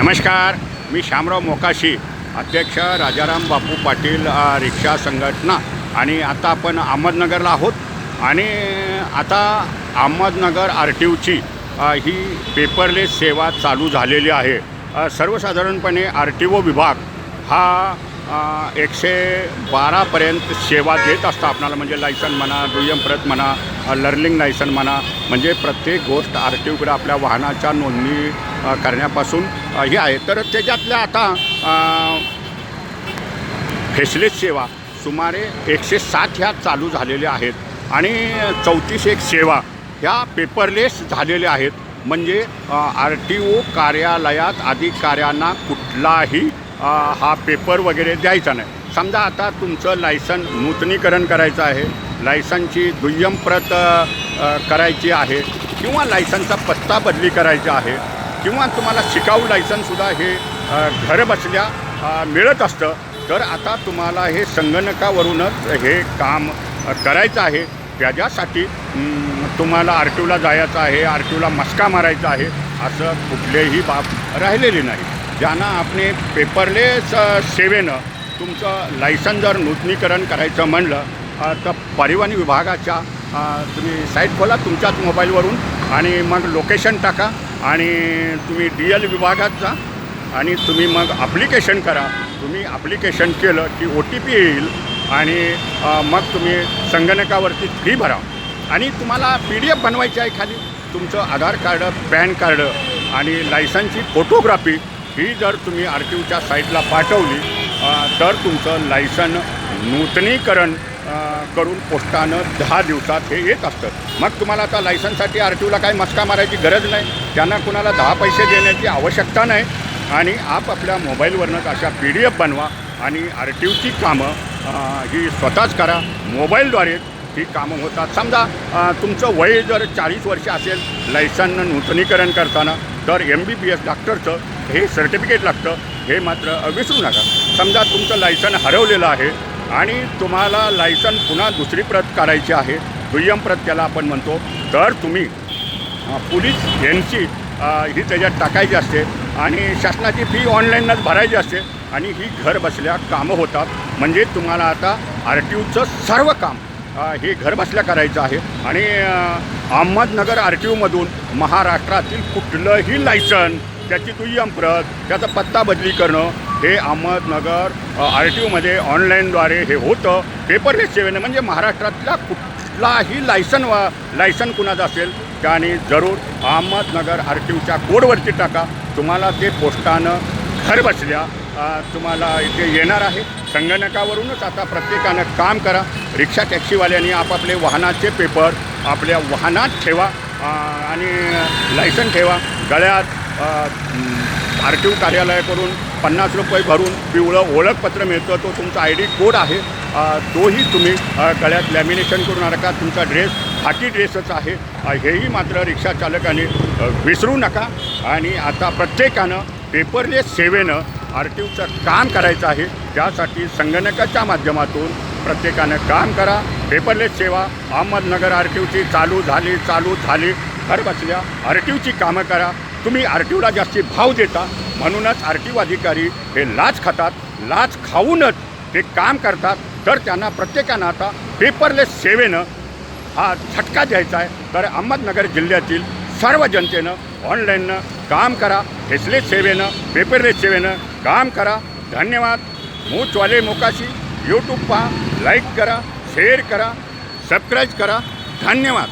नमस्कार मी श्यामराव मोकाशी अध्यक्ष राजाराम बापू पाटील रिक्षा संघटना. आणि आता आपण अहमदनगरला आहोत. आणि आता अहमदनगर आर टी ओची ही पेपरलेस सेवा चालू झालेली आहे. सर्वसाधारणपणे आर टी ओ विभाग हा एकशे बारापर्यंत सेवा देत असतं आपणाला म्हणजे लायसन म्हणा दुय्यम प्रत म्हणा लर्निंग लायसन म्हणा म्हणजे प्रत्येक गोष्ट आर टी ओकडे आपल्या वाहनाच्या नोंदणी करण्यापासून हे आहे. तर त्याच्यातल्या आता फेसलेस सेवा सुमारे एकशे सात ह्या चालू झालेल्या आहेत आणि चौतीस एक सेवा ह्या पेपरलेस झालेल्या आहेत. म्हणजे आर टी ओ कार्यालयात अधिकाऱ्यांना कुठलाही हा पेपर वगैरे द्यायचा नाही. समजा आता तुमचं लायसन नूतनीकरण करायचं आहे लायसनची दुय्यम प्रत करायची आहे किंवा लायसनचा पत्ता बदली करायचा आहे किंवा तुम्हाला शिकाऊ लायसनसुद्धा हे घर बसल्या मिळत असतं तर आता तुम्हाला हे संगणकावरूनच हे काम करायचं आहे. त्याच्यासाठी तुम्हाला आर टीओला जायचं आहे आर टीओला मस्का मारायचा आहे असं कुठलेही बाब राहिलेली नाही. ज्यांना आपले पेपरलेस सेवेनं तुमचं लायसन जर नूतनीकरण करायचं म्हणलं तर परिवहन विभागाच्या तुम्ही साईट खोला तुमच्याच मोबाईलवरून आणि मग लोकेशन टाका आणि तुम्ही डी एल विभागात जा आणि तुम्ही मग ॲप्लिकेशन करा. तुम्ही ॲप्लिकेशन केलं की ओ टी पी येईल आणि मग तुम्ही संगणकावरती फी भरा. आणि तुम्हाला पी डी एफ बनवायची आहे खाली तुमचं आधार कार्ड पॅन कार्ड आणि लायसनची फोटोग्राफी ही जर तुम्ही आर टी ओच्या साईटला पाठवली तर तुमचं लायसन नूतनीकरण करून पोस्टानं दहा दिवसात हे येत असतं. मग तुम्हाला आता लायसनसाठी आर टी ओला काही मस्का मारायची गरज नाही. त्यांना कुणाला दहा पैसे देण्याची आवश्यकता नाही. आणि आप आपल्या मोबाईलवरनंच अशा पी डी एफ बनवा आणि आर टी ओची कामं ही स्वतःच करा. मोबाईलद्वारे ही कामं होतात. समजा तुमचं वय जर चाळीस वर्ष असेल लायसन नूतनीकरण करताना तर एम बी बी एस डॉक्टरचं हे सर्टिफिकेट लागतं हे मात्र विसरू नका. समजा तुमचं लायसन हरवलेलं आहे आणि तुम्हाला लायसन पुन्हा दुसरी प्रत काढायची आहे दुय्यम प्रत त्याला आपण म्हणतो तर तुम्ही पोलीस यांची ही त्याच्यात टाकायची असते आणि शासनाची फी ऑनलाईनच भरायची असते आणि ही घर बसल्या कामं होतात. म्हणजे तुम्हाला आता आर टी ओचं सर्व काम हे घर बसल्या करायचं आहे आणि अहमदनगर आर टी ओमधून महाराष्ट्रातील कुठलंही लायसन त्याची दुय्यम प्रत त्याचा पत्ता बदली करणं हे अहमदनगर आर टी ओमध्ये ऑनलाईनद्वारे हे होतं. पेपरलेस सेवेनं म्हणजे महाराष्ट्रातल्या कुठलाही लायसन वा लायसन कुणाचं असेल त्याने जरूर अहमदनगर आर टी ओच्या कोडवरती टाका. तुम्हाला ते पोस्टानं घर बसल्या तुम्हाला इथे येणार आहे. संगणकावरूनच आता प्रत्येकानं काम करा. रिक्षा टॅक्सीवाल्यांनी आपापले वाहनाचे पेपर आपल्या वाहनात ठेवा आणि लायसन ठेवा. गळ्यात आर टी ओ कार्यालयाकडून पन्नास रुपये भरून पिवळं ओळखपत्र मिळतं. तो तुमचा आय डी कोड आहे. तोही तुम्ही गळ्यात लॅमिनेशन करून नका. तुमचा ड्रेस खाकी ड्रेसच आहे. हेही मात्र रिक्षा चालकाने विसरू नका. आणि आता प्रत्येकानं पेपरलेस सेवेनं आर टी ओचं काम करायचं आहे. त्यासाठी संगणकाच्या माध्यमातून प्रत्येकानं काम करा. पेपरलेस सेवा अहमदनगर आर टी ओची चालू झाली चालू झाली. घर बसल्या आर टी ओची कामं करा. तुम्ही आर टी ओला जास्ती भाव देता म्हणूनच आर टी ओ अधिकारी हे लाच खातात लाच खाऊनच ते काम करतात. तर त्यांना प्रत्येकानं आता पेपरलेस सेवेनं हा झटका द्यायचा आहे. तर अहमदनगर जिल्ह्यातील सर्व जनतेनं ऑनलाईननं काम करा फेसलेस सेवेनं पेपरलेस सेवेनं काम करा. धन्यवाद. मूचवाले मोकाशी यूट्यूब पहा लाईक करा शेअर करा सबस्क्राईब करा. धन्यवाद.